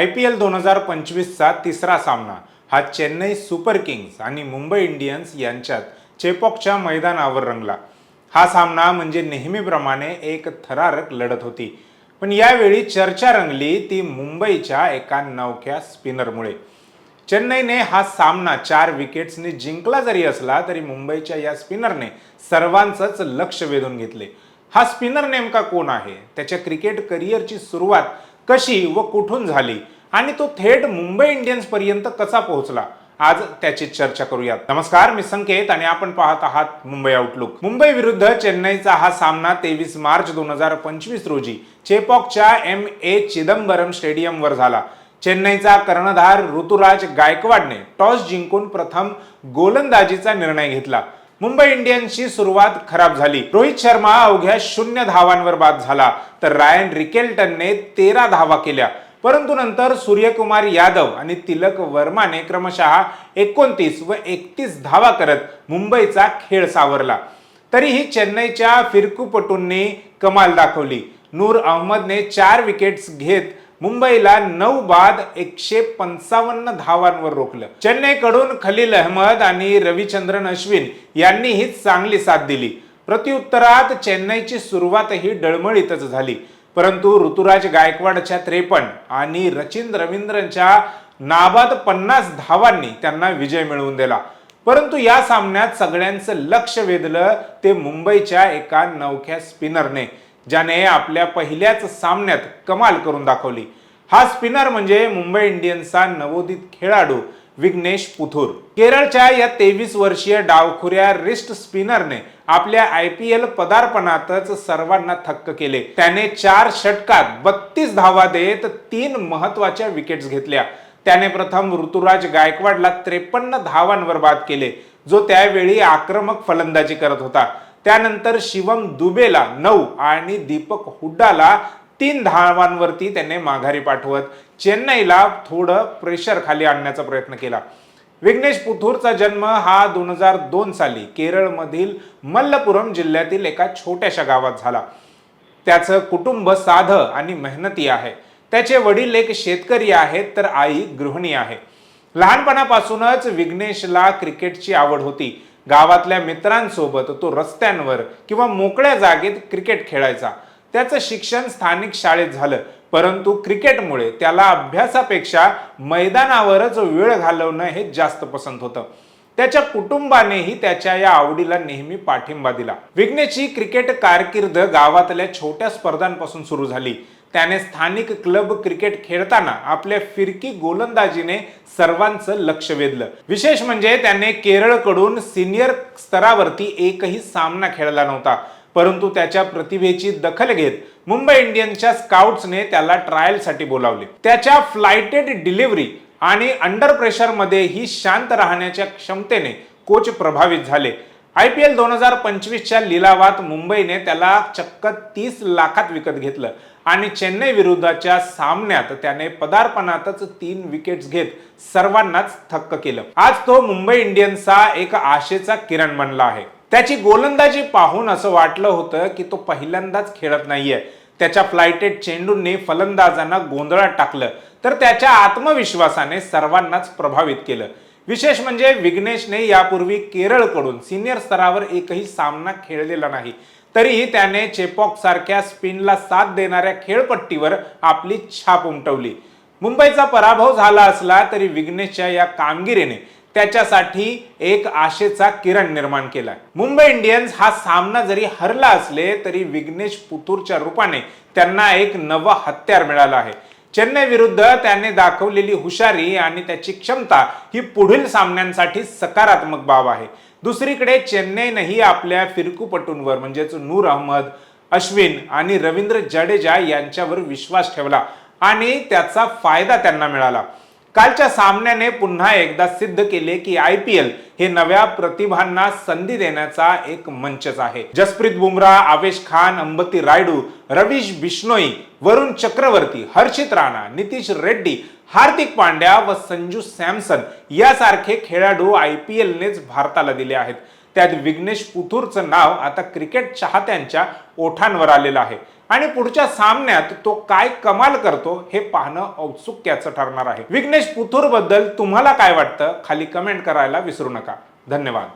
I P L दोन हजार पंचवीसचा तिसरा सामना. हा चेन्नई सुपर किंग्स आणि मुंबई इंडियन्स यांच्यात चेपॉकच्या मैदानावर रंगला. हा सामना म्हणजे नेहमीप्रमाणे एक थरारक लढत होती. पण यावेळी चर्चा रंगली ती मुंबईच्या एका नवख्या स्पिनरमुळे. चेन्नईने हा सामना चार विकेट्सने जिंकला जरी असला तरी मुंबईच्या या स्पिनरने सर्वांचंच लक्ष वेधून घेतले. हा स्पिनर नेमका कोण आहे? त्याच्या क्रिकेट करिअरची सुरुवात कशी व कुठून झाली आणि तो थेट मुंबई इंडियन्स पर्यंत कसा पोहोचला आज त्याची चर्चा करूयात. नमस्कार मी संकेत आणि आपण पाहत आहात मुंबई आउटलुक मुंबई विरुद्ध चेन्नईचा हा सामना तेवीस मार्च दोन हजार पंचवीस रोजी चेपॉकच्या एम ए चिदंबरम स्टेडियमवर झाला. चेन्नईचा कर्णधार ऋतुराज गायकवाडने टॉस जिंकून प्रथम गोलंदाजीचा निर्णय घेतला. मुंबई इंडियन्सची सुरुवात खराब झाली. रोहित शर्मा अवघ्या शून्य धावांवर बाद झाला. तर रायन रिकेल्टनने तेरा धावा केल्या. परंतु नंतर सूर्यकुमार यादव आणि तिलक वर्माने क्रमशः एकोणतीस व एकतीस धावा करत मुंबईचा खेळ सावरला. तरीही चेन्नईच्या फिरकूपटूंनी कमाल दाखवली. नूर अहमदने चार विकेट्स घेत मुंबईला नऊ बाद एकशे पंचावन्न धावांवर रोखलं. चेन्नईकडून खलील अहमद आणि रविचंद्रन अश्विन यांनीही चांगली साथ दिली. प्रत्युत्तरात चेन्नईची सुरुवातही डळमळीतच झाली. परंतु ऋतुराज गायकवाडच्या त्रेपन्न आणि रचिन रवींद्रनच्या नाबाद पन्नास धावांनी त्यांना विजय मिळवून दिला. परंतु या सामन्यात सगळ्यांचं लक्ष वेधलं ते मुंबईच्या एका नवख्या स्पिनरने. ज्याने आपल्या पहिल्याच सामन्यात कमाल करून दाखवली. हा स्पिनर म्हणजे मुंबई इंडियन्सचा नवोदित खेळाडू विघ्नेश पुथूर. केरळच्या या तेवीस वर्षीय डावखुऱ्या रिस्ट स्पिनरने आपल्या आय पी एल पदार्पणातच सर्वांना थक्क केले. त्याने चार षटकात बत्तीस धावा देत तीन महत्त्वाच्या विकेट्स घेतल्या. त्याने प्रथम ऋतुराज गायकवाडला त्रेपन्न धावांवर बाद केले जो त्यावेळी आक्रमक फलंदाजी करत होता. त्यानंतर शिवम दुबेला नऊ आणि दीपक हुड्डाला तीन धावांवरती त्याने माघारी पाठवत चेन्नईला थोडं प्रेशर खाली आणण्याचा प्रयत्न केला. विघ्नेश पुथूरचा जन्म हा दोन हजार दोन साली केरळमधील मल्लपुरम जिल्ह्यातील एका छोट्याशा गावात झाला. त्याचं कुटुंब साधं आणि मेहनती आहे. त्याचे वडील एक शेतकरी आहेत तर आई गृहिणी आहे. लहानपणापासूनच विघ्नेशला क्रिकेटची आवड होती. गावातल्या मित्रांसोबत तो रस्त्यांवर किंवा मोकळ्या जागेत क्रिकेट खेळायचा. त्याचं शिक्षण स्थानिक शाळेत झालं. परंतु क्रिकेटमुळे त्याला अभ्यासापेक्षा मैदानावरच वेळ घालवणं हे जास्त पसंत होतं. त्याच्या कुटुंबानेही त्याच्या या आवडीला नेहमी पाठिंबा दिला. विघ्नेशची क्रिकेट कारकीर्द गावातल्या छोट्या स्पर्धांपासून सुरू झाली. त्याने स्थानिक क्लब क्रिकेट खेळताना आपल्या फिरकी गोलंदाजीने सर्वांचं लक्ष वेधलं. विशेष म्हणजे त्याने केरळकडून सिनियर स्तरावरती एकही सामना खेळला नव्हता परंतु त्याच्या प्रतिभेची दखल घेत मुंबई इंडियन्सच्या स्काउट्सने त्याला ट्रायलसाठी बोलावले. त्याच्या फ्लायटेड डिलिव्हरी आणि अंडर प्रेशरमध्ये ही शांत राहण्याच्या क्षमतेने कोच प्रभावित झाले. आय पी एल दोन हजार पंचवीसच्या लिलावात मुंबईने त्याला चक्क तीस लाखात विकत घेतलं. आणि चेन्नई विरुद्धच्या सामन्यात त्याने पदार्पणातच तीन विकेट्स घेत सर्वांनाच थक्क केलं. आज तो मुंबई इंडियन्सचा एक आशेचा किरण बनला आहे. त्याची गोलंदाजी पाहून असं वाटलं होतं की तो पहिल्यांदाच खेळत नाहीये. त्याच्या फ्लायटेड चेंडूंनी फलंदाजांना गोंधळात टाकलं. तर त्याच्या आत्मविश्वासाने सर्वांनाच प्रभावित केलं. विशेष म्हणजे विघ्नेशने यापूर्वी केरळकडून सिनियर स्तरावर एकही सामना खेळलेला नाही. तरीही त्याने चेपॉक सारख्या स्पिनला साथ देणाऱ्या खेळपट्टीवर आपली छाप उमटवली. मुंबईचा पराभव झाला असला तरी विघ्नेशच्या या कामगिरीने त्याच्यासाठी एक आशेचा किरण निर्माण केला. मुंबई इंडियन्स हा सामना जरी हरला असले तरी विघ्नेश पुतूरच्या रूपाने त्यांना एक नवं हत्यार मिळालं आहे. चेन्नई विरुद्ध त्याने दाखवलेली हुशारी आणि त्याची क्षमता ही पुढील सामन्यांसाठी सकारात्मक बाब आहे. दुसरीकडे चेन्नईनंही आपल्या फिरकूपटूंवर म्हणजेच नूर अहमद अश्विन आणि रवींद्र जडेजा यांच्यावर विश्वास ठेवला आणि त्याचा फायदा त्यांना मिळाला. कालच्या सामन्याने पुन्हा एकदा सिद्ध केले की आय पी एल हे नव्या प्रतिभांना संधी देण्याचा एक मंचच आहे. जसप्रीत बुमराह आवेश खान अंबती रायडू रवीश बिश्नोई वरुण चक्रवर्ती हर्षित राणा नितीश रेड्डी हार्दिक पांड्या व संजू सॅमसन यासारखे खेळाडू आय पी एलनेच भारताला दिले आहेत. त्यात विघ्नेश पुथूरचं नाव आता क्रिकेट चाहत्यांच्या ओठांवर आलेलं आहे. आणि पुढच्या सामन्यात तो काय कमाल करतो हे पाहणं औत्सुक्याचं ठरणार आहे. विघ्नेश पुथूरबद्दल तुम्हाला काय वाटतं? खाली कमेंट करायला विसरू नका. धन्यवाद.